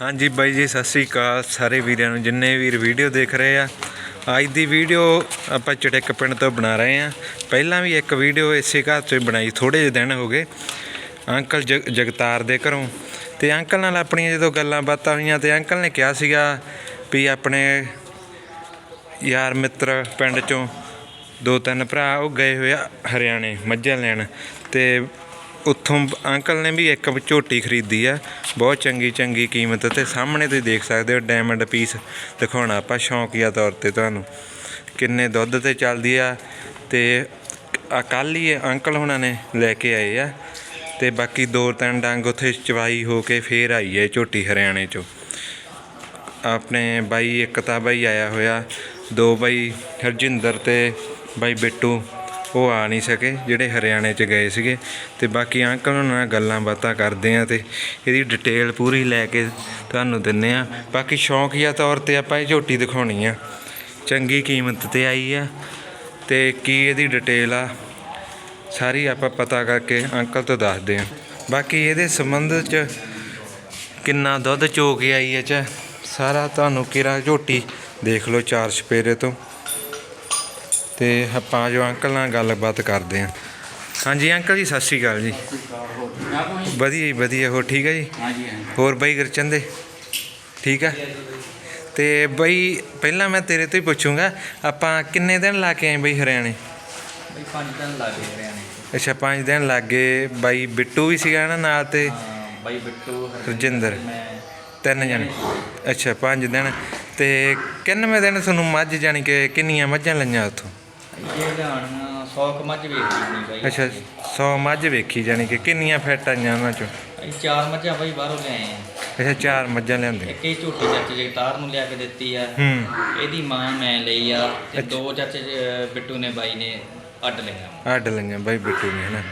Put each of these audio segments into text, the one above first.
ਹਾਂਜੀ ਬਾਈ ਜੀ, ਸਤਿ ਸ੍ਰੀ ਅਕਾਲ ਸਾਰੇ ਵੀਰਾਂ ਨੂੰ, ਜਿੰਨੇ ਵੀਰ ਵੀਡੀਓ ਦੇਖ ਰਹੇ ਆ। ਅੱਜ ਦੀ ਵੀਡੀਓ ਆਪਾਂ ਚਟਿਕ ਪਿੰਡ ਤੋਂ ਬਣਾ ਰਹੇ ਆ। ਪਹਿਲਾਂ ਵੀ ਇੱਕ ਵੀਡੀਓ ਇਸੇ ਘਰ ਤੋਂ ਹੀ ਬਣਾਈ ਥੋੜੇ ਜਿਹੇ ਦਿਨ ਹੋ ਗਏ। ਅੰਕਲ ਜਗ ਜਗਤਾਰ ਦੇ ਘਰੋਂ। ਤੇ ਅੰਕਲ ਨਾਲ ਆਪਣੀਆਂ ਜਦੋਂ ਗੱਲਾਂ ਬਾਤਾਂ ਹੋਈਆਂ, ਤੇ ਅੰਕਲ ਨੇ ਕਿਹਾ ਸੀਗਾ ਵੀ ਆਪਣੇ ਯਾਰ ਮਿੱਤਰ ਪਿੰਡ ਚੋਂ ਦੋ ਤਿੰਨ ਭਰਾ ਉਹ ਗਏ ਹੋਏ ਆ ਹਰਿਆਣੇ, ਮੱਝਾਂ ਲੈਣ। ਤੇ ਉੱਥੋਂ ਅੰਕਲ ਨੇ ਵੀ ਇੱਕ ਝੋਟੀ ਖਰੀਦੀ ਆ। ਬਹੁਤ ਚੰਗੀ ਚੰਗੀ ਕੀਮਤ ਤੇ ਸਾਹਮਣੇ ਤੁਸੀਂ ਦੇਖ ਸਕਦੇ ਹੋ ਡਾਇਮੰਡ ਪੀਸ ਦਿਖਾਉਣਾ ਆਪਾਂ ਸ਼ੌਂਕੀਆ ਤੌਰ ਤੇ ਤੁਹਾਨੂੰ। ਕਿੰਨੇ ਦੁੱਧ ਤੇ ਚੱਲਦੀ ਆ ਤੇ ਆ ਕੱਲ੍ਹ ਹੀ ਅੰਕਲ ਹੁਣਾਂ ਨੇ ਲੈ ਕੇ ਆਏ ਆ। ਤੇ ਬਾਕੀ ਦੋ ਤਿੰਨ ਡੰਗ ਉੱਥੇ ਚਵਾਈ ਹੋ ਕੇ ਫੇਰ ਆਈ ਹੈ ਝੋਟੀ ਹਰਿਆਣੇ ਚੋਂ। ਆਪਣੇ ਬਾਈ ਇੱਕ ਤਾਂ ਬਾਈ ਆਇਆ ਹੋਇਆ, ਦੋ ਬਾਈ ਹਰਜਿੰਦਰ ਤੇ ਬਾਈ ਬਿੱਟੂ। ਉਹ ਆ ਨਹੀਂ ਸਕੇ, ਜਿਹੜੇ ਹਰਿਆਣੇ ਚ ਗਏ ਸੀਗੇ। ਤੇ ਬਾਕੀ ਅੰਕਲ ਉਹਨਾਂ ਨਾਲ ਗੱਲਾਂ ਬਾਤਾਂ ਕਰਦੇ ਆ ਤੇ ਇਹਦੀ ਡਿਟੇਲ ਪੂਰੀ ਲੈ ਕੇ ਤੁਹਾਨੂੰ ਦਿੰਨੇ ਆ। ਬਾਕੀ ਸ਼ੌਂਕੀਆ ਤੌਰ ਤੇ ਆਪਾਂ ਇਹ ਝੋਟੀ ਦਿਖਾਉਣੀ ਆ। ਚੰਗੀ ਕੀਮਤ ਤੇ ਆਈ ਆ ਤੇ ਕੀ ਇਹਦੀ ਡਿਟੇਲ ਆ, ਸਾਰੀ ਆਪਾਂ ਪਤਾ ਕਰਕੇ ਅੰਕਲ ਤੋਂ ਦੱਸਦੇ ਆ। ਬਾਕੀ ਇਹਦੇ ਸੰਬੰਧ ਚ ਕਿੰਨਾ ਦੁੱਧ ਚੋ ਕੇ ਆਈ ਹੈ ਚ, ਸਾਰਾ ਤੁਹਾਨੂੰ ਕਿਰਾ ਝੋਟੀ ਦੇਖ ਲਓ ਚਾਰ ਸਪੇਰੇ ਤੋਂ। ਤੇ ਆਪਾਂ ਜੋ ਅੰਕਲ ਨਾਲ ਗੱਲਬਾਤ ਕਰਦੇ ਹਾਂ। ਹਾਂਜੀ ਅੰਕਲ ਜੀ ਸਤਿ ਸ਼੍ਰੀ ਅਕਾਲ ਜੀ। ਵਧੀਆ ਜੀ ਵਧੀਆ। ਹੋਰ ਠੀਕ ਹੈ ਜੀ? ਹਾਂਜੀ ਹੋਰ ਬਾਈ ਗੁਰਚੰਦੇ? ਠੀਕ ਆ? ਤੇ ਬਾਈ ਪਹਿਲਾਂ ਮੈਂ ਤੇਰੇ ਤੋਂ ਹੀ ਪੁੱਛੂੰਗਾ ਆਪਾਂ ਕਿੰਨੇ ਦਿਨ ਲਾ ਕੇ ਆਏ ਬਾਈ ਹਰਿਆਣੇ? ਬਈ ਪੰਜ ਦਿਨ ਅੱਛਾ 5 ਦਿਨ ਲੱਗੇ ਬਾਈ ਬਿੱਟੂ ਵੀ ਸੀਗਾ ਨਾ ਨਾਲ ਤੇ ਬਾਈ ਬਿੱਟੂ ਰਜਿੰਦਰ। ਤਿੰਨ ਜਣੇ। ਅੱਛਾ 5 ਦਿਨ। ਤੇ ਕਿੰਨਵੇਂ ਦਿਨ ਤੁਹਾਨੂੰ ਮੱਝ ਜਾਣੀ ਕਿ ਕਿੰਨੀਆਂ ਮੱਝਾਂ ਲਈਆਂ ਉੱਥੋਂ? ਇਹ ਜਾਣ 100 ਕੁ ਮੱਝ ਬਾਈ ਅੱਛਾ 100 ਮੱਝ ਵੇਖੀ ਜਾਣੀ ਕਿ ਕਿੰਨੀਆਂ ਫੈਟ ਆਈਆਂ ਉਹਨਾਂ ਚੋਂ? ਅਸੀਂ ਚਾਰ ਮੱਝਾਂ ਬਾਈ ਬਾਹਰੋਂ ਲਿਆਏ ਆ। ਅੱਛਾ ਚਾਰ ਮੱਝਾਂ ਲਿਆਂਦੇ। ਇੱਕ ਇਹ ਝੋਟੀ ਚਾਚੇ ਜਗਤਾਰ ਨੂੰ ਲਿਆ ਕੇ ਦਿੱਤੀ ਆ। ਹੂੰ। ਇਹਦੀ ਮਾਂ ਮੈਂ ਲਈ ਆ ਤੇ ਦੋ ਚਾਚੇ ਜ- ਬਿੱਟੂ ਨੇ ਬਾਈ ਨੇ ਅੱਡ ਲਈਆਂ। ਅੱਡ ਲਈਆਂ ਬਾਈ ਬਿੱਟੂ ਨੇ ਹਨਾ।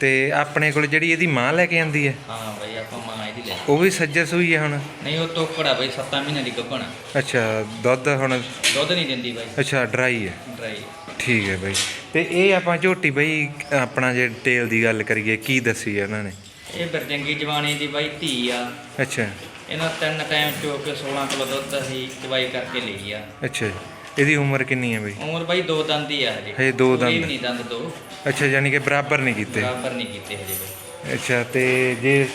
ਤੇ ਆਪਣੇ ਕੋਲ ਜਿਹੜੀ ਇਹਦੀ ਮਾਂ ਲੈ ਕੇ ਆਂਦੀ ਹੈ? ਹਾਂ ਬਾਈ ਆਪਾਂ ਮਾਂ ਇਹਦੀ ਲੈ ਉਹ ਵੀ ਸੱਜਰ ਸੂਈ ਹੈ ਹੁਣ? ਨਹੀਂ ਉਹ ਤੋਕੜਾ ਬਾਈ 7 ਮਹੀਨੇ ਦੀ ਗੱਭਣ ਅੱਛਾ ਦੁੱਧ ਹੁਣ? ਦੁੱਧ ਨਹੀਂ ਦਿੰਦੀ ਬਾਈ। ਅੱਛਾ ਡਰਾਈ ਹੈ। ਡਰਾਈ ਠੀਕ ਹੈ ਬਾਈ। ਤੇ ਇਹ ਆਪਾਂ ਝੋਟੀ ਬਾਈ ਆਪਣਾ ਜੇ ਟੇਲ ਦੀ ਗੱਲ ਕਰੀਏ ਕੀ ਦੱਸੀ ਹੈ ਉਹਨਾਂ ਨੇ? ਇਹ ਬਰਜੰਗੀ ਜਵਾਨੀ ਦੀ ਬਾਈ ਧੀ ਆ। ਅੱਛਾ। ਇਹਨਾਂ ਤਿੰਨ ਟਾਈਮ ਚੋ ਕੇ 16 ਕਿਲੋ ਦੁੱਧ ਅਸੀਂ ਚਵਾਈ ਕਰਕੇ ਲਈ ਆ। ਅੱਛਾ ਜੀ। ਇਹਦੀ ਉਮਰ ਕਿੰਨੀ ਹੈ ਬਾਈ? ਉਮਰ ਬਾਈ ਦੋ ਦੰਦ ਹੀ ਆ ਹਜੇ। ਹਜੇ ਦੋ ਦੰਦ। ਵੀ ਨਹੀਂ ਦੰਦ ਦੋ। ਅੱਛਾ ਯਾਨੀ ਕਿ ਬਰਾਬਰ ਨਹੀਂ ਕੀਤੇ। ਬਰਾਬਰ ਨਹੀਂ ਕੀਤੇ ਹਜੇ ਬਾਈ। ਅੱਛਾ ਤੇ ਜੇ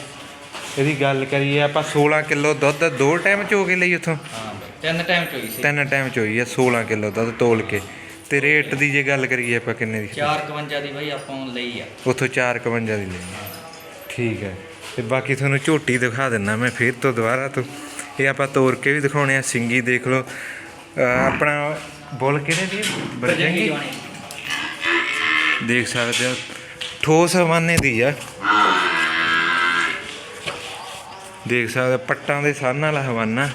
ਇਹਦੀ ਗੱਲ ਕਰੀਏ ਆਪਾਂ 16 ਕਿਲੋ ਦੁੱਧ ਦੋ ਟਾਈਮ ਚ ਕੇ ਲਈ ਉੱਥੋਂ? ਹਾਂ ਬਾਈ ਤਿੰਨ ਟਾਈਮ ਚੋਈ ਸੀ। ਤਿੰਨ ਟਾਈਮ ਚ ਹੋਈ ਆ 16 ਕਿਲੋ ਦੁੱਧ ਤੋਲ ਕੇ। ਤੇ ਰੇਟ ਦੀ ਜੇ ਗੱਲ ਕਰੀਏ ਆਪਾਂ ਕਿੰਨੇ ਦੀ? 451 ਦੀ ਬਾਈ ਆਪਾਂ ਨੂੰ ਲਈ ਆ। ਉੱਥੋਂ 451 ਦੀ ਲਈ ਠੀਕ ਹੈ। ਤੇ ਬਾਕੀ ਤੁਹਾਨੂੰ ਝੋਟੀ ਦਿਖਾ ਦਿੰਨਾ ਮੈਂ ਫਿਰ ਤੋਂ ਦੁਬਾਰਾ ਤੋਂ। ਇਹ ਆਪਾਂ ਤੋੜ ਕੇ ਵੀ ਦਿਖਾਉਣੇ ਆ ਸਿੰਗੀ ਦੇਖ ਲਓ। ਆਪਣਾ ਬੋਲ ਕਿਹੜੇ ਦੀ? ਬਰਜੰਗੀ ਦੇਖ ਸਕਦੇ ਹੋ। ਠੋਸ ਹਵਾਨੇ ਦੀ ਆ। ਦੇਖ ਸਕਦੇ ਪੱਟਾਂ ਦੇ ਸਾਨ ਵਾਲਾ ਹਵਾਨਾ।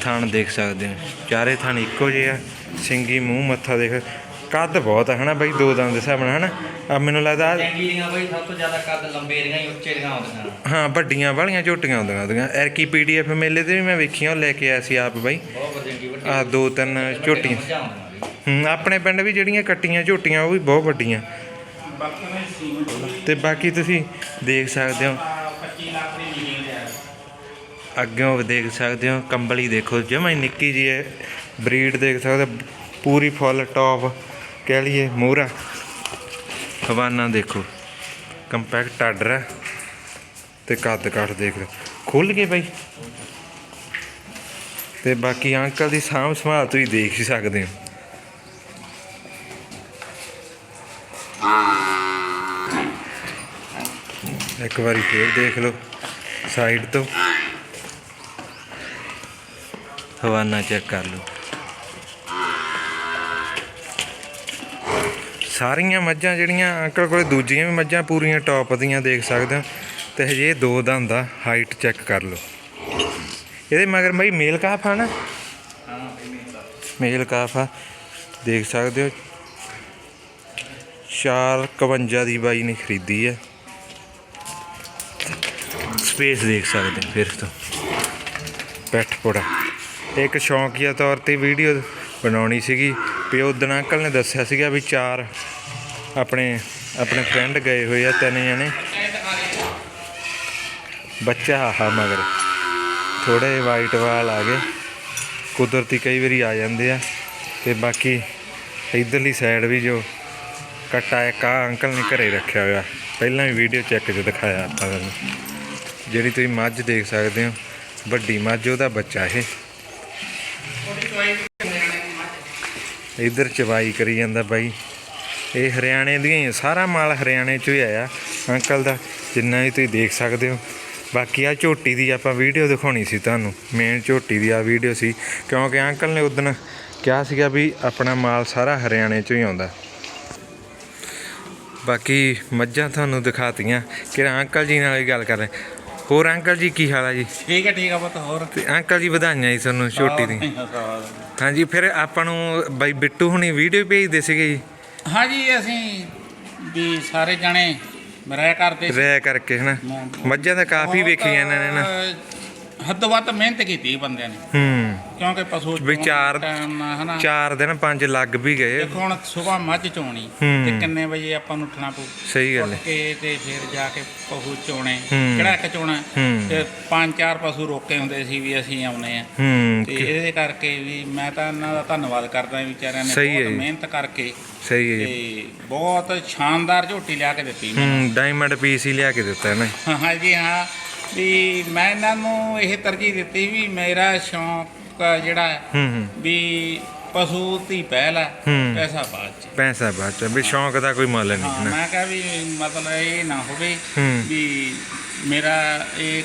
ਥਣ ਦੇਖ ਸਕਦੇ ਹੋ। ਚਾਰੇ ਥਣ ਇੱਕੋ ਜਿਹੇ ਆ। ਸਿੰਗੀ ਮੂੰਹ ਮੱਥਾ ਦੇਖ। ਕੱਦ ਬਹੁਤ ਆ ਹਨਾ ਬਾਈ? ਦੋ ਦੰਦ ਦੇ ਹਿਸਾਬ ਨਾਲ ਹਨਾ? ਆ ਮੈਨੂੰ ਲੱਗਦਾ ਚੰਗੀ ਦੀਆਂ ਬਾਈ ਸਭ ਤੋਂ ਜ਼ਿਆਦਾ ਕੱਦ ਲੰਬੇ ਦੀਆਂ ਹੀ ਉੱਚੇ ਦੀਆਂ ਹੁੰਦੀਆਂ? ਹਾਂ ਵੱਡੀਆਂ ਵਾਲੀਆਂ ਝੋਟੀਆਂ ਹੁੰਦੀਆਂ ਉਹਦੀਆਂ। ਐਰਕੀ ਪੀਡੀਐਫ ਮੇਲੇ ਤੇ ਵੀ ਮੈਂ ਵੇਖੀਆਂ ਉਹ ਲੈ ਕੇ ਆਇਆ ਸੀ ਆਪ ਬਾਈ। ਬਹੁਤ ਵੱਡੀ ਆ ਦੋ ਤਿੰਨ ਝੋਟੀਆਂ। ਹੂੰ ਆਪਣੇ ਪਿੰਡ ਵੀ ਜਿਹੜੀਆਂ ਕੱਟੀਆਂ ਝੋਟੀਆਂ ਉਹ ਵੀ ਬਹੁਤ ਵੱਡੀਆਂ। ਤੇ ਬਾਕੀ ਤੁਸੀਂ ਦੇਖ ਸਕਦੇ ਹੋ। ਅੱਗਿਓਂ ਦੇਖ ਸਕਦੇ ਹੋ ਕੰਬਲੀ ਦੇਖੋ ਜਮਾਂ ਹੀ ਨਿੱਕੀ ਜੀ ਹੈ। ਬਰੀਡ ਦੇਖ ਸਕਦੇ ਪੂਰੀ ਫੁੱਲ ਟੌਪ ਕਹਿ ਲਈਏ, ਮੋਹਰਾ। ਹਵਾਨਾ ਦੇਖੋ ਕੰਪੈਕਟ ਆਰਡਰ ਹੈ ਤੇ ਕੱਦ ਕਾਠ ਦੇਖ ਲਓ ਖੁੱਲ ਗਏ ਬਾਈ। ਤੇ ਬਾਕੀ ਅੰਕਲ ਦੀ ਸਾਂਭ ਸੰਭਾਲ ਤੁਸੀਂ ਦੇਖ ਹੀ ਸਕਦੇ ਹੋ। ਇੱਕ ਵਾਰੀ ਫੇਰ ਦੇਖ ਲਓ ਸਾਈਡ ਤੋਂ। ਹਵਾਨਾ ਚੈੱਕ ਕਰ ਲਓ। ਸਾਰੀਆਂ ਮੱਝਾਂ ਜਿਹੜੀਆਂ ਅੰਕਲ ਕੋਲੇ ਦੂਜੀਆਂ ਵੀ ਮੱਝਾਂ ਪੂਰੀਆਂ ਟੌਪ ਦੀਆਂ ਦੇਖ ਸਕਦੇ ਹੋ। ਤੇ ਹਜੇ ਦੋ ਦੰਦ ਦਾ ਹਾਈਟ ਚੈੱਕ ਕਰ ਲਓ। ਇਹਦੇ ਮਗਰ ਬਈ ਮੇਲ ਕਾਫ ਆ ਨਾ? ਹਾਂ ਬਾਈ ਮੇਰਾ ਮੇਲ ਕਾਫ ਆ। ਦੇਖ ਸਕਦੇ ਹੋ। 451 ਦੀ ਬਾਈ ਨੇ ਖਰੀਦੀ ਹੈ ਸਪੇਸ ਦੇਖ ਸਕਦੇ ਹੋ ਫਿਰ ਤੋਂ। ਪੈਠ ਪੋੜਾ। ਇੱਕ ਸ਼ੌਂਕੀਆ ਤੌਰ ਤੇ ਵੀਡੀਓ ਬਣਾਉਣੀ ਸੀਗੀ, ਵੀ ਉਦੋਂ ਅੰਕਲ ਨੇ ਦੱਸਿਆ ਸੀਗਾ ਵੀ ਚਾਰ ਆਪਣੇ ਆਪਣੇ ਫਰੈਂਡ ਗਏ ਹੋਏ ਆ ਤਿੰਨ ਜਣੇ। ਬੱਚਾ ਆਹਾ ਮਗਰ। ਥੋੜੇ ਵਾਈਟ ਵਾਲ ਆ ਗਏ। ਕੁਦਰਤੀ ਕਈ ਵਾਰੀ ਆ ਜਾਂਦੇ ਆ। ਤੇ ਬਾਕੀ ਇਧਰਲੀ ਸਾਈਡ ਵੀ ਜੋ ਕੱਟਾ ਇੱਕ ਆ ਅੰਕਲ ਨੇ ਘਰੇ ਰੱਖਿਆ ਹੋਇਆ। ਪਹਿਲਾਂ ਵੀ ਵੀਡੀਓ ਚੈੱਕ 'ਚ ਦਿਖਾਇਆ ਆਪਾਂ ਤੁਹਾਨੂੰ। ਜਿਹੜੀ ਤੁਸੀਂ ਮੱਝ ਦੇਖ ਸਕਦੇ ਹੋ, ਵੱਡੀ ਮੱਝ, ਉਹਦਾ ਬੱਚਾ ਇਹ। ਇਧਰ ਚਵਾਈ ਕਰੀ ਜਾਂਦਾ ਬਾਈ। ਇਹ ਹਰਿਆਣੇ ਦੀਆਂ ਹੀ ਆ, ਸਾਰਾ ਮਾਲ ਹਰਿਆਣੇ ਚੋਂ ਹੀ ਆਇਆ। ਅੰਕਲ ਦਾ ਜਿੰਨਾ ਵੀ ਤੁਸੀਂ ਦੇਖ ਸਕਦੇ ਹੋ। ਬਾਕੀ ਆ ਝੋਟੀ ਦੀ ਆਪਾਂ ਵੀਡੀਓ ਦਿਖਾਉਣੀ ਸੀ ਤੁਹਾਨੂੰ ਮੇਨ ਝੋਟੀ ਦੀ ਆ ਵੀਡੀਓ ਸੀ। ਕਿਉਂਕਿ ਅੰਕਲ ਨੇ ਉਦੋਂ ਕਿਹਾ ਸੀਗਾ ਵੀ ਆਪਣਾ ਮਾਲ ਸਾਰਾ ਹਰਿਆਣੇ ਚੋਂ ਹੀ ਆਉਂਦਾ। ਬਾਕੀ ਮੱਝਾਂ ਤੁਹਾਨੂੰ ਦਿਖਾਤੀਆਂ। ਕਿ ਅੰਕਲ ਜੀ ਨਾਲ ਗੱਲ ਕਰ ਰਹੇ? ਹੋਰ ਅੰਕਲ ਜੀ ਕੀ ਹਾਲ ਆ ਜੀ? ਠੀਕ ਹੈ ਠੀਕ ਹੈ ਪੁੱਤ ਹੋਰ? ਤੇ ਅੰਕਲ ਜੀ ਵਧਾਈਆਂ ਜੀ ਤੁਹਾਨੂੰ ਝੋਟੀ ਦੀ ਹਾਂਜੀ ਫਿਰ ਆਪਾਂ ਨੂੰ ਬਾਈ ਬਿੱਟੂ ਹੁਣੀ ਵੀਡੀਓ ਭੇਜਦੇ ਸੀਗੇ ਜੀ। ਹਾਂਜੀ ਅਸੀਂ ਵੀ ਸਾਰੇ ਜਣੇ ਮਰਾਇਆ ਕਰਦੇ। ਰਹਿ ਕਰਕੇ ਹਨਾ ਮੱਝਾਂ ਤਾਂ ਕਾਫੀ ਵੇਖੀਆਂ ਇਹਨਾਂ ਨੇ ਨਾ ਹੱਦੋਂ ਵੱਧ ਮਿਹਨਤ ਕੀਤੀ ਬੰਦਿਆਂ ਨੇ। ਹੂੰ। ਕਿਉਂਕਿ ਪਸ਼ੂ ਵੀ ਚੋਣ ਚਾਰ- time ਨਾਲ ਹਨਾ? ਚਾਰ ਦਿਨ ਪੰਜ ਲੱਗ ਵੀ ਗਏ। ਦੇਖੋ ਹੁਣ ਸਵੇਰ ਮੱਝ ਚੋਣੀ ਹੂੰ। ਤੇ ਕਿੰਨੇ ਵਜੇ ਆਪਾਂ ਨੂੰ ਉੱਠਣਾ ਪਊ? ਸਹੀ ਗੱਲ ਹੈ। ਕੇ ਤੇ ਫਿਰ ਜਾ ਕੇ ਪਸ਼ੂ ਚੋਣੇ। ਹੂੰ। ਕਿਹੜਾ ਇੱਕ ਚੋਣਾ? ਹੂੰ। ਤੇ ਪੰਜ ਚਾਰ ਪਸ਼ੂ ਰੋਕੇ ਹੁੰਦੇ ਸੀ ਵੀ ਅਸੀਂ ਆਉਨੇ ਆ। ਹੂੰ। ਤੇ ਇਹਦੇ ਕਰਕੇ ਵੀ ਮੈਂ ਤਾਂ ਇਹਨਾਂ ਦਾ ਧੰਨਵਾਦ ਕਰਦਾ ਵਿਚਾਰਿਆਂ ਨੇ ਸਹੀ ਹੈ ਬਹੁਤ ਜੀ। ਮਿਹਨਤ ਕਰਕੇ ਸਹੀ ਹੈ ਜੀ। ਤੇ ਬਹੁਤ ਸ਼ਾਨਦਾਰ ਝੋਟੀ ਲਿਆ ਕੇ ਦਿੱਤੀ ਹੂੰ ਡਾਇਮੰਡ ਪੀਸ ਹੀ ਲਿਆ ਕੇ ਦਿੱਤਾ ਨਾ ਹਾਂ ਜੀ ਹਾਂ। ਵੀ ਮੈਂ ਇਹਨਾਂ ਨੂੰ ਇਹ ਤਰਜੀਹ ਦਿੱਤੀ ਵੀ ਮੇਰਾ ਸ਼ੌਂਕ ਜਿਹੜਾ ਹੈ ਹੂੰ ਹੂੰ ਵੀ ਪਸ਼ੂ ਦੀ ਪਹਿਲ ਹੈ ਹੂੰ। ਪੈਸਾ ਬਾਅਦ ਚ ਪੈਸਾ ਬਾਅਦ ਚ ਵੀ ਸ਼ੌਂਕ ਦਾ ਕੋਈ ਮੁੱਲ ਨਹੀਂ ਹਾਂ ਨਾ ਮੈਂ ਕਿਹਾ ਵੀ ਮਤਲਬ ਇਹ ਨਾ ਹੋਵੇ ਹੂੰ। ਵੀ ਮੇਰਾ ਇਹ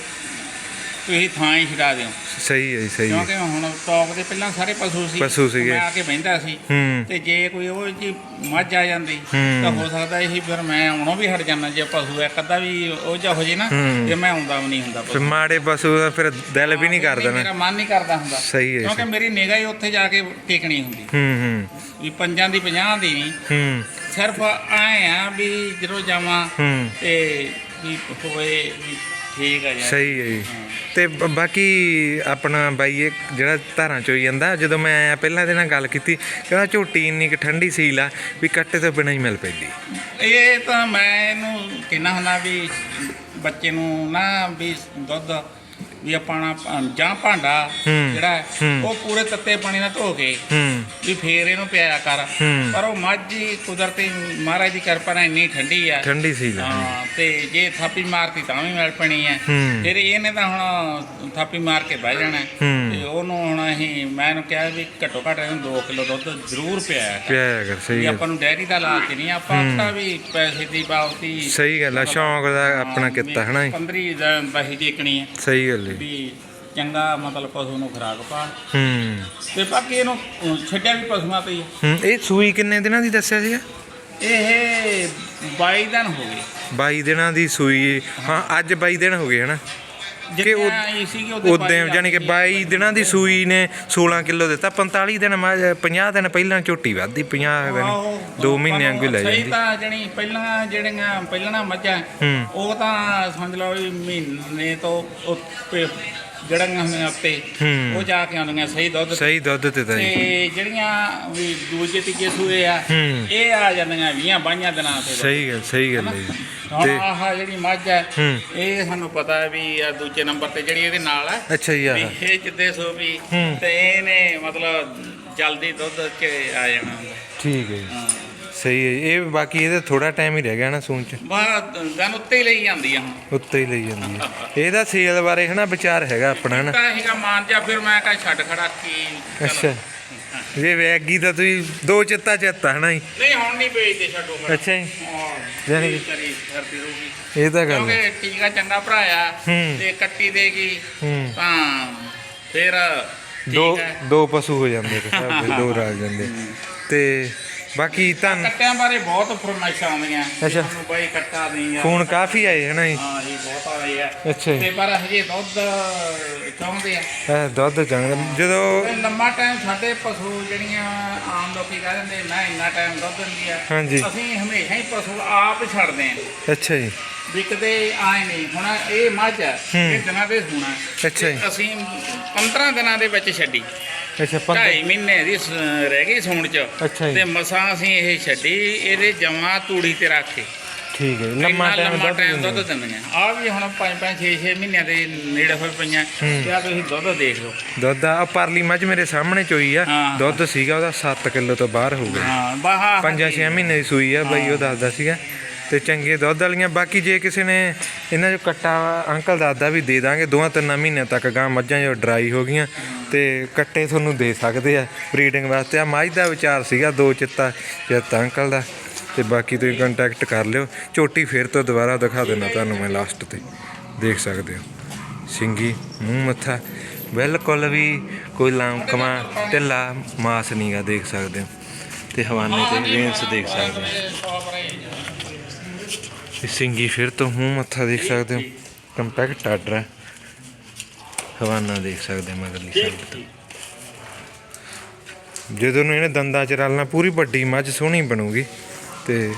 ਤੁਸੀਂ ਥਾਂ ਹੀ ਛਡਾ ਦਿਓ। ਸਹੀ ਹੈ ਜੀ ਸਹੀ ਹੈ। ਕਿਉਂਕਿ ਹੁਣ ਟੌਕ ਦੇ ਪਹਿਲਾਂ ਸਾਰੇ ਪਸ਼ੂ ਸੀ ਪਸ਼ੂ ਸੀਗੇ। ਮੈਂ ਆ ਕੇ ਬਹਿੰਦਾ ਸੀ। ਹੂੰ। ਤੇ ਜੇ ਕੋਈ ਉਹ ਜੀ ਮੱਝ ਆ ਜਾਂਦੀ ਹੂੰ। ਤਾਂ ਹੋ ਸਕਦਾ ਇਹੀ ਫਿਰ ਮੈਂ ਆਉਣੋਂ ਵੀ ਹਟ ਜਾਂਦਾ ਜੇ ਪਸ਼ੂ ਇੱਕ ਅੱਧਾ ਵੀ ਉਹ ਜਿਹਾ ਹੋ ਜੇ ਨਾ ਹੂੰ। ਤੇ ਮੈਂ ਆਉਂਦਾ ਵੀ ਨਹੀਂ ਹੁੰਦਾ ਫਿਰ ਪਸ਼ੂ। ਮਾੜੇ ਪਸ਼ੂ ਦਾ ਫਿਰ ਦਿਲ ਵੀ ਨਹੀਂ ਕਰਦਾ ਮੇਰਾ ਮਨ ਨਹੀਂ ਕਰਦਾ ਹੁੰਦਾ। ਸਹੀ ਹੈ ਜੀ। ਕਿਉਂਕਿ ਮੇਰੀ ਨਿਗਾਹ ਹੀ ਉੱਥੇ ਜਾ ਕੇ ਟਿਕਣੀ ਹੁੰਦੀ। ਹੂੰ ਹੂੰ। ਵੀ ਪੰਜਾਂ ਦੀ 50 ਦੀ ਨਹੀਂ। ਹੂੰ। ਸਿਰਫ ਆਏ ਆ ਵੀ ਜਦੋਂ ਜਾਵਾਂ ਹੂੰ। ਤੇ ਵੀ ਹੋਏ ਵੀ ਠੀਕ ਆ ਯਾਰ ਸਹੀ ਹੈ ਜੀ। ਹਾਂ। ਤੇ ਬ- ਬਾਕੀ ਆਪਣਾ ਬਾਈ ਇਹ ਜਿਹੜਾ ਧਾਰਾਂ ਚੋਈ ਜਾਂਦਾ, ਜਦੋਂ ਮੈਂ ਆਇਆ ਪਹਿਲਾਂ ਇਹਦੇ ਨਾਲ ਗੱਲ ਕੀਤੀ, ਕਹਿੰਦਾ ਝੋਟੀ ਇੰਨੀ ਕਿ ਠੰਡੀ ਸੀਲ ਆ ਵੀ ਕੱਟੇ ਤੋਂ ਬਿਨਾਂ ਹੀ ਮਿਲ ਪੈਂਦੀ। ਇਹ ਤਾਂ ਮੈਂ ਇਹਨੂੰ ਕਹਿਣਾ ਹੁੰਦਾ ਵੀ ਬੱਚੇ ਨੂੰ ਨਾ ਵੀ ਦੁੱਧ ਵੀ ਆਪਣਾ ਭਾ- ਜਾਂ ਭਾਂਡਾ ਹੂੰ, ਜਿਹੜਾ ਹੈ, ਹੂੰ। ਉਹ ਪੂਰੇ ਤੱਤੇ ਪਾਣੀ ਨਾਲ ਧੋ ਕੇ ਹੂੰ ਵੀ ਫੇਰ ਇਹਨੂੰ ਪਿਆਇਆ ਕਰ ਹੂੰ। ਪਰ ਉਹ ਮੱਝ ਕੁਦਰਤੀ ਮਹਾਰਾਜ ਦੀ ਕਿਰਪਾ ਨਾਲ ਇੰਨੀ ਠੰਡੀ ਆ ਠੰਡੀ ਆ ਹਾਂ ਤੇ ਜੇ ਥਾਪੀ ਮਾਰਤੀ ਤਾਂ ਵੀ ਮਿਲ ਪੈਣੀ ਹੈ ਹੂੰ। ਫਿਰ ਇਹਨੇ ਤਾਂ ਹੁਣ ਥਾਪੀ ਮਾਰ ਕੇ ਬਹਿ ਜਾਣਾ ਹੈ। ਹੂੰ। ਤੇ ਉਹਨੂੰ ਹੁਣ ਅਸੀਂ ਮੈਂ ਇਹਨੂੰ ਕਿਹਾ ਵੀ ਘੱਟੋ ਘੱਟ ਇਹਨੂੰ 2 ਕਿਲੋ ਦੁੱਧ ਜ਼ਰੂਰ ਪਿਆਇਆ ਕਰ ਪਿਆ ਕਰ ਸਹੀ ਵੀ ਗੱਲ ਆਪਾਂ ਨੂੰ ਡੈਰੀ ਦਾ ਲਾਲਚ ਨਹੀਂ ਆਪਾਂ ਹੂੰ। ਆਖਾ ਵੀ ਪੈਸੇ ਦੀ ਬਾਬਤੀ ਸਹੀ ਗੱਲ ਆ ਸ਼ੌਂਕ ਦਾ ਆਪਣਾ ਕੀਤਾ ਹਨਾ ਜੀ। 15 ਦਾ ਬਹੀ ਦੇਖਣੀ ਹੈ ਸਹੀ ਗੱਲ ਹੈ ਵੀ ਚੰਗਾ ਮਤਲਬ ਪਸ਼ੂ ਨੂੰ ਖੁਰਾਕ ਪਾ ਹੂੰ। ਤੇ ਬਾਕੀ ਇਹਨੂੰ ਛੱਡਿਆ ਵੀ ਪਸ਼ੂਆਂ ਤੇ ਹੀ ਹੈ। ਹੂੰ ਇਹ ਸੂਈ ਕਿੰਨੇ ਦਿਨਾਂ ਦੀ ਦੱਸਿਆ ਸੀਗਾ? ਇਹ 22 ਦਿਨ ਹੋ ਗਏ। 22 ਦਿਨਾਂ ਦੀ ਸੂਈ ਹਾਂ ਅੱਜ 22 ਦਿਨ ਹੋ ਗਏ ਹਨਾ? ਕਿ ਉਹ- ਉਦੋਂ 22 ਯਾਨੀ ਕਿ 22 ਦਿਨਾਂ ਦੀ ਸੂਈ ਨੇ 16 ਕਿਲੋ ਦਿੱਤਾ 45 ਦਿਨ ਮੱਝ 50 ਦਿਨ ਪਹਿਲਾਂ ਝੋਟੀ ਵੱਧਦੀ 50 ਦਿਨ ਆਹੋ, 2 ਮਹੀਨੇ ਵਾਂਗੂ ਲੈ ਸਹੀ ਜਾਂਦੀ ਤਾਂ ਜਣੀ ਪਹਿਲਾਂ ਜਿਹੜੀਆਂ ਪਹਿਲਾਂ ਮੱਝਾਂ। ਉਹ ਤਾਂ ਸਮਝ ਲਓ ਮਹੀਨੇ ਤੋਂ ਜਿਹੜੀਆਂ ਹੁੰਦੀਆਂ ਹੂੰ। ਉਹ ਜਾ ਕੇ ਆਉਂਦੀਆਂ ਸਹੀ ਦੁੱਧ ਸਹੀ ਦੁੱਧ ਤੇ ਤਾਂ ਜੀ। ਤੇ ਜਿਹੜੀਆਂ ਵੀ ਦੂਜੇ ਤੀਜੇ ਸੂਏ ਆ ਹੂੰ। ਇਹ ਆ ਜਾਂਦੀਆਂ 20 ਬਾਈਆਂ ਦਿਨਾਂ ਤੇ। ਸਹੀ ਗੱਲ ਸਹੀ ਗੱਲ ਹੈ ਜੀ। ਹੁਣ ਤੇ ਆਹ ਜਿਹੜੀ ਮੱਝ ਹੈ ਹੂੰ। ਇਹ ਸਾਨੂੰ ਪਤਾ ਹੈ ਵੀ ਆ ਦੂਜੇ ਨੰਬਰ ਤੇ ਜਿਹੜੀ ਇਹਦੇ ਨਾਲ ਹੈ। ਅੱਛਾ ਜੀ ਵੀ ਆਹ ਇਹ ਜਿੱਦੇ ਸੋ ਵੀ ਹੂੰ। ਤੇ ਇਹਨੇ ਮਤਲਬ ਜਲਦੀ ਦੁੱਧ ਚ ਆ ਜਾਣਾ ਹੁੰਦਾ। ਠੀਕ ਹੈ ਜੀ। ਹਾਂ। ਸਹੀ ਹੈ ਜੀ। ਇਹ ਬਾਕੀ ਇਹਦਾ ਥੋੜਾ ਟਾਈਮ ਹੀ ਰਹਿ ਗਿਆ ਨਾ ਸੂਣ ਚ। ਬਾਹਰ ਦਿਨ ਉੱਤੇ ਹੀ ਲਈ ਜਾਂਦੀ ਆ ਹੁਣ। ਉੱਤੇ ਹੀ ਲਈ ਜਾਂਦੀ ਹੈ। ਇਹਦਾ ਸੇਲ ਬਾਰੇ ਹਨਾ ਵਿਚਾਰ ਹੈਗਾ ਆਪਣਾ ਹਨਾ। ਤਾਂ ਹੈਗਾ ਮਾਨ ਜਾ ਫਿਰ ਮੈਂ ਕਹਾਂ ਛੱਡ ਖੜਾ ਕੀ ਚਲੋ। ਅੱਛਾ। ਜੇ ਵੈਗੀ ਤਾਂ ਤੁਸੀਂ ਦੋ ਚਿੱਤਾ ਚਿੱਤਾ ਹਨਾ ਜੀ। ਨਹੀਂ ਹੁਣ ਨਹੀਂ ਵੇਚਦੇ ਛੱਡੋ ਫਿਰ। ਅੱਛਾ ਜੀ। ਜਾਣੀ ਕਿ- ਵਿਚਾਰੀ ਫਿਰਦੀ ਰਹੂਗੀ। ਇਹ ਤਾਂ ਗੱਲ ਹੈ। ਕਿਉਂਕਿ ਟੀਕਾ ਚੰਗਾ ਭਰਾਇਆ ਹੂੰ। ਤੇ ਕੱਟੀ ਦੇਗੀ ਹੂੰ। ਤਾਂ ਫਿਰ ਦੋ ਹੈ ਦੋ ਪਸ਼ੂ ਹੋ ਜਾਂਦੇ ਇੱਕ ਹਿਸਾਬ ਦੇ ਦੋ ਰਲ ਜਾਂਦੇ। ਤੇ ਬਾਕੀ ਤੁਹਾਨੂੰ ਕੱਟਿਆਂ ਬਾਰੇ ਬਹੁਤ ਫਰਮਾਇਸ਼ਾਂ ਆਉਂਦੀਆਂ। ਅੱਛਾ। ਤੁਹਾਨੂੰ ਬਾਈ ਕੱਟਾ ਨਹੀਂ ਆ ਫੋਨ ਕਾਫੀ ਆਏ ਹਨਾ ਜੀ? ਹਾਂ ਇਹ ਬਹੁਤ ਆ ਰਹੇ ਆ। ਅੱਛਾ ਜੀ। ਤੇ ਪਰ ਹਜੇ ਦੁੱਧ ਚਾਹੁੰਦੇ ਆ? ਇਹ ਦੁੱਧ ਚੰਗਾ ਜਦੋਂ ਤੇ ਲੰਮਾ ਟਾਈਮ ਸਾਡੇ ਪਸ਼ੂ ਜਿਹੜੀਆਂ ਆਮ ਲੋਕੀ ਕਹਿ ਦਿੰਦੇ ਮੈਂ ਇੰਨਾ ਟਾਈਮ ਦੁੱਧ ਦਿੰਦੀ ਆ। ਹਾਂਜੀ। ਅਸੀਂ ਹਮੇਸ਼ਾ ਹੀ ਪਸ਼ੂ ਆਪ ਛੱਡਦੇ ਆ। ਅੱਛਾ ਜੀ। ਵੀ ਆਏ ਨਹੀਂ। ਹੁਣ ਇਹ ਮੱਝ ਹੂੰ। ਇਹ ਦਿਨਾਂ ਦੇ ਹੋਣਾ। ਅੱਛਾ ਜੀ। ਅਸੀਂ 15 ਦਿਨਾਂ ਦੇ ਵਿੱਚ ਛੱਡੀ। ਅੱਛਾ ਪੰਦ ਢਾਈ ਮਹੀਨੇ ਦੀ ਸ- ਰਹਿ ਗਈ ਸੂਣ ਚ। ਅੱਛਾ ਜੀ। ਤੇ ਮਸਾਂ ਅਸੀਂ ਇਹ ਛੱਡੀ ਇਹਦੇ ਜਮਾ ਤੂੜੀ ਤੇ ਰੱਖ ਕੇ। ਠੀਕ ਹੈ ਜੀ। ਇੰਨਾ ਲੰਮਾ ਟਾਈਮ ਲੰਮਾ ਦੁੱਧ ਟਾਈਮ ਦੁੱਧ ਦਿੰਦੇ ਦਿੰਦੀਆਂ ਆ ਵੀ ਹੁਣ 5 5 6 6 ਮਹੀਨਿਆਂ ਦੇ ਨੇੜੇ ਹੋਏ ਪਈਆਂ। ਤੇ ਆ ਤੁਸੀਂ ਦੁੱਧ ਦੇਖ ਲਓ। ਦੁੱਧ ਆ ਪਰਲੀ ਮੱਝ ਮੇਰੇ ਸਾਹਮਣੇ ਚੋਈ ਆ। ਹਾਂ। ਦੁੱਧ ਸੀਗਾ ਉਹਦਾ 7 ਕਿਲੋ ਤੋਂ ਬਾਹਰ ਹੋ ਗਿਆ। ਹਾਂ ਬਾਹਾ ਪੰਜਾਂ ਛੇ ਮਹੀਨੇ ਦੀ ਸੂਈ ਆ ਬਾਈ ਉਹ ਦੱਸਦਾ ਸੀਗਾ। ਤੇ ਚੰਗੇ ਦੁੱਧ ਵਾਲੀਆਂ। ਬਾਕੀ ਜੇ ਕਿਸੇ ਨੇ ਇਹਨਾਂ ਚੋਂ ਕੱਟਾ ਅੰਕਲ ਦੱਸਦਾ ਵੀ ਦੇ ਦਾਂਗੇ ਦੋਹਾਂ ਤਿੰਨਾਂ ਮਹੀਨਿਆਂ ਤੱਕ ਗਾਂ ਮੱਝਾਂ ਜੋ ਡਰਾਈ ਹੋ ਗਈਆਂ ਤੇ ਕੱਟੇ ਤੁਹਾਨੂੰ ਦੇ ਸਕਦੇ ਆ ਬਰੀਡਿੰਗ ਵਾਸਤੇ। ਆ ਮੱਝ ਦਾ ਵਿਚਾਰ ਸੀਗਾ ਦੋ ਚਿੱਤਾ ਚਿੱਤਾ ਅੰਕਲ ਦਾ। ਤੇ ਬਾਕੀ ਤੁਸੀਂ ਕੰਟੈਕਟ ਕਰ ਲਿਓ। ਝੋਟੀ ਫੇਰ ਤੋਂ ਦੁਬਾਰਾ ਦਿਖਾ ਦੇਣਾ ਤੁਹਾਨੂੰ ਮੈਂ ਲਾਸਟ ਤੇ। ਦੇਖ ਸਕਦੇ ਹੋ। ਸਿੰਗੀ ਮੂੰਹ ਮੱਥਾ ਬਿਲਕੁਲ ਵੀ ਕੋਈ ਲਾਂਕਮਾ ਢਿੱਲਾ ਮਾਸ ਨਹੀਂਗਾ ਦੇਖ ਸਕਦੇ ਹੋ। ਤੇ ਹਵਾਨੇ ਤੇ ਵੇਨਸ ਦੇਖ ਸਕਦੇ ਹੋ। ਇਹ ਸਿੰਗੀ ਫਿਰ ਤੋਂ ਮੂੰਹ ਮੱਥਾ ਦੇਖ ਸਕਦੇ ਹੋ। ਕੰਪੈਕਟ ਆਰਡਰ ਹੈ। ਹਵਾਨਾ ਦੇਖ ਸਕਦੇ ਹੋ ਮਗਰਲੀ ਸਾਈਡ ਤੋਂ। ਜਦੋਂ ਨੂੰ ਇਹਨੇ ਦੰਦਾਂ ਚ ਰਲਣਾ ਪੂਰੀ ਵੱਡੀ ਮੱਝ ਸੋਹਣੀ ਬਣੂਗੀ। ਤੇ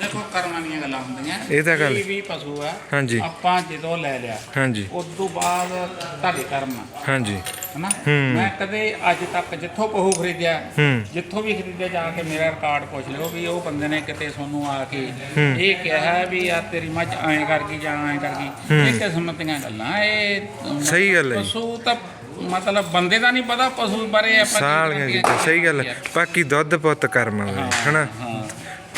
ਦੇਖੋ ਕਰਮਾਂ ਦੀਆਂ ਗੱਲਾਂ ਹੁੰਦੀਆਂ। ਇਹ ਤਾਂ ਗੱਲ- ਵੀ ਪਸ਼ੂ ਆ ਹਾਂਜੀ। ਆਪਾਂ ਜਦੋਂ ਲੈ ਲਿਆ ਹਾਂਜੀ। ਉਸ ਤੋਂ ਬਾਅਦ ਤੁਹਾਡੇ ਕਰਮ ਹਾਂਜੀ। ਹਨਾ। ਮੈਂ ਕਦੇ ਅੱਜ ਤੱਕ ਜਿੱਥੋਂ ਪਹੂ ਖਰੀਦਿਆ। ਜਿੱਥੋਂ ਵੀ ਖਰੀਦਿਆ ਜਾ ਕੇ ਮੇਰਾ ਰਿਕਾਰਡ ਪੁੱਛ ਲਿਓ ਵੀ ਉਹ ਬੰਦੇ ਨੇ ਕਿਤੇ ਤੁਹਾਨੂੰ ਆ ਕੇ। ਇਹ ਕਿਹਾ ਵੀ ਆ ਤੇਰੀ ਮੱਝ ਐਂ ਕਰ ਗਈ ਜਾਂ ਐਂ ਕਰ ਗਈ ਇਹ ਕਿਸਮ ਦੀਆਂ ਗੱਲਾਂ ਇਹ ਸਹੀ ਗੱਲ ਹੈ। ਪਸ਼ੂ ਤਾਂ ਮਤਲਬ ਬੰਦੇ ਦਾ ਨਹੀਂ ਪਤਾ ਪਸ਼ੂ ਬਾਰੇ ਆਪਾਂ ਸਹੀ ਗੱਲ ਹੈ ਬਾਕੀ ਦੁੱਧ ਪੁੱਤ ਕਰਮਾਂ ਹਨਾ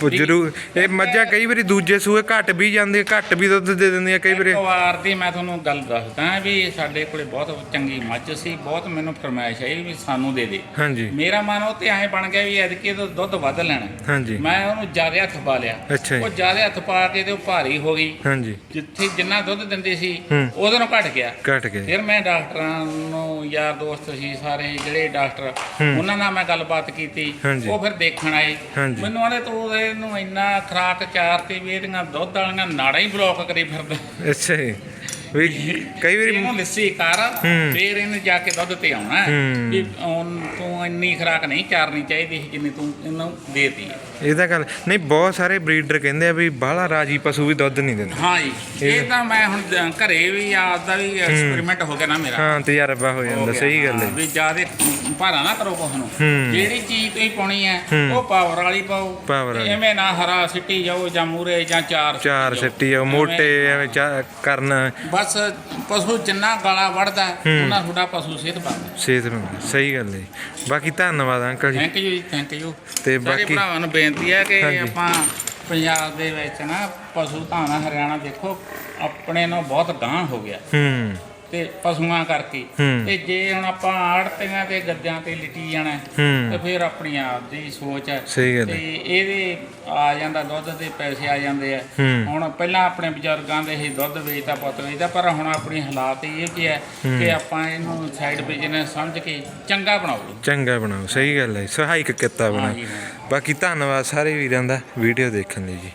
ਉਹ ਜ਼ਰੂਰ। ਇਹ ਮੱਝਾਂ ਕਈ ਵਾਰੀ ਦੂਜੇ ਸੂਏ ਘੱਟ ਵੀ ਜਾਂਦੇ ਘੱਟ ਵੀ ਦੁੱਧ ਦੇ ਦਿੰਦੀਆਂ ਕਈ ਵਾਰੀ। ਵਾਰ ਦੀ ਮੈਂ ਤੁਹਾਨੂੰ ਗੱਲ ਦੱਸਦਾ ਵੀ ਸਾਡੇ ਕੋਲੇ ਬਹੁਤ ਚੰਗੀ ਮੱਝ ਸੀ ਬਹੁਤ ਮੈਨੂੰ ਫਰਮਾਇਸ਼ ਆਈ ਵੀ ਸਾਨੂੰ ਦੇ ਦੇ। ਹਾਂਜੀ। ਮੇਰਾ ਮਨ ਉਹ ਤੇ ਐਂ ਬਣ ਗਿਆ ਵੀ ਐਤਕੀ ਤੋਂ ਦੁੱਧ ਵੱਧ ਲੈਣਾ। ਹਾਂਜੀ। ਮੈਂ ਉਹਨੂੰ ਜ਼ਿਆਦਾ ਹੱਥ ਪਾ ਲਿਆ। ਅੱਛਾ ਜੀ। ਉਹ ਜ਼ਿਆਦਾ ਹੱਥ ਪਾ ਕੇ ਤੇ ਉਹ ਭਾਰੀ ਹੋ ਗਈ। ਹਾਂਜੀ। ਜਿੱਥੇ ਜਿੰਨਾ ਦੁੱਧ ਦਿੰਦੀ ਸੀ ਹੂੰ। ਉਹਦੇ ਨੂੰ ਘਟ ਗਿਆ। ਘਟ ਗਏ ਫਿਰ ਮੈਂ ਡਾਕਟਰਾਂ ਨੂੰ ਯਾਰ ਦੋਸਤ ਸੀ ਸਾਰੇ ਜਿਹੜੇ ਡਾਕਟਰ। ਉਹਨਾਂ ਨਾਲ ਮੈਂ ਗੱਲਬਾਤ ਕੀਤੀ। ਹਾਂਜੀ। ਉਹ ਫਿਰ ਦੇਖਣ ਆਏ। ਹਾਂਜੀ। ਮੈਨੂੰ ਆਲੇ ਤੂੰ ਇਹਨੂੰ ਇੰਨਾ ਖਰਾਕ ਚਾਰ ਤੇ ਵੀ ਇਹਦੀਆਂ ਦੁੱਧ ਵਾਲੀਆਂ ਨਾੜਾਂ ਹੀ ਬਲੌਕ ਕਰੀ ਫਿਰਦਾ ਅੱਛਾ ਜੀ ਵੀ ਕਈ ਵਾਰੀ ਇਹਨੂੰ ਲੱਸੀ ਕਰ। ਫਿਰ ਇਹਨੇ ਜਾ ਕੇ ਦੁੱਧ ਤੇ ਆਉਣਾ। ਵੀ ਤੂੰ ਇੰਨੀ ਖਰਾਕ ਨਹੀਂ ਚਾਰਨੀ ਚਾਹੀਦੀ ਜਿੰਨੀ ਤੂੰ ਇਹਨੂੰ ਦੇਤੀ ਹੈ ਇਹ ਤਾਂ ਗੱਲ ਨਹੀਂ ਬਹੁਤ ਸਾਰੇ ਬਰੀਡਰ ਕਹਿੰਦੇ ਆ ਵੀ ਬਾਹਲਾ ਰਾਜੀ ਪਸ਼ੂ ਵੀ ਦੁੱਧ ਨਹੀਂ ਦਿੰਦੇ ਹਾਂ ਜੀ ਇਹ ਤਾਂ ਮੈਂ ਹੁਣ ਘਰੇ ਵੀ ਆਪਦਾ ਵੀ ਐਕਸਪੈਰੀਮੈਂਟ ਹੋ ਗਿਆ ਨਾ ਮੇਰਾ ਹਾਂ ਤਜਰਬਾ ਹੋ ਹੋ ਜਾਂਦਾ ਸਹੀ ਗੱਲ ਹਾਂ, ਵੀ ਜਿਆਦੇ ਭਾਰਾ ਨਾ ਕਰੋ ਕੁਛ ਨੂੰ। ਜਿਹੜੀ ਚੀਜ਼ ਤੁਸੀਂ ਪਾਉਣੀ ਹੈ। ਉਹ ਪਾਵਰ ਵਾਲੀ ਪਾਓ। ਐਵੇਂ ਨਾ ਹਰਾ ਸਿੱਟੀ ਜਾਓ ਜਾਂ ਮੂਰੇ ਜਾਂ ਚਾਰ ਚਾਰ ਜਾਓ। ਸਿੱਟੀ ਆ ਮੋਟੇ ਐਵੇਂ ਕਰਨਾ ਬਸ ਪਸ਼ੂ ਜਿੰਨਾ ਗਾਲਾ ਵੜਦਾ। ਉਹਨਾਂ ਤੁਹਾਡਾ ਪਸ਼ੂ ਸਿਹਤ ਬਣਦਾ ਸਿਹਤ ਸਹੀ ਗੱਲ ਹੈ। ਬਾਕੀ ਧੰਨਵਾਦ uncle ji thank you ji thank you ਤੇ ਬਾਕੀ- ਭਰਾਵਾਂ ਨੂੰ ਬੇਨਤੀ ਹੈ ਕਿ। ਆਪਾਂ ਪੰਜਾਬ ਦੇ ਵਿੱਚ ਨਾ ਪਸ਼ੂ ਧਾਨਾ ਹਰਿਆਣਾ ਦੇਖੋ ਆਪਣੇ ਨਾਲ ਬਹੁਤ ਗਾਂਹ ਹੋ ਗਿਆ ਹੂੰ ਤੇ ਪਸ਼ੂਆਂ ਕਰਕੇ। ਤੇ ਜੇ ਹੁਣ ਆਪਾਂ ਆੜਤੀਆਂ ਤੇ ਗੱਦਿਆਂ ਤੇ ਲਿਟੀ ਜਾਣਾ। ਤੇ ਫਿਰ ਆਪਣੀ ਆਪ ਦੀ ਸੋਚ ਹੈ ਤੇ। ਇਹਦੇ ਆ ਜਾਂਦਾ ਦੁੱਧ ਦੇ ਪੈਸੇ ਆ ਜਾਂਦੇ ਆ। ਹੁਣ ਪਹਿਲਾਂ ਆਪਣੇ ਬਜ਼ੁਰਗਾਂ ਦੇ ਹੀ ਦੁੱਧ ਵੇਚਦਾ ਪੁੱਤ ਵੇਚਦਾ ਪਰ ਹੁਣ ਆਪਣੀ ਹਾਲਾਤ ਇਹ ਕੀ ਹੈ ਕਿ ਆਪਾਂ ਇਹਨੂੰ ਸਾਈਡ ਬਿਜ਼ਨਸ ਸਮਝ ਕੇ ਚੰਗਾ ਬਣਾਓ ਚੰਗਾ ਬਣਾਓ ਸਹੀ ਗੱਲ ਹੈ ਸਹਾਇਕ ਕਿੱਤਾ ਬਣਾਓ ਹਾਂ। ਬਾਕੀ ਧੰਨਵਾਦ ਸਾਰੇ ਵੀਰਾਂ ਦਾ ਵੀਡੀਓ ਦੇਖਣ ਲਈ ਜੀ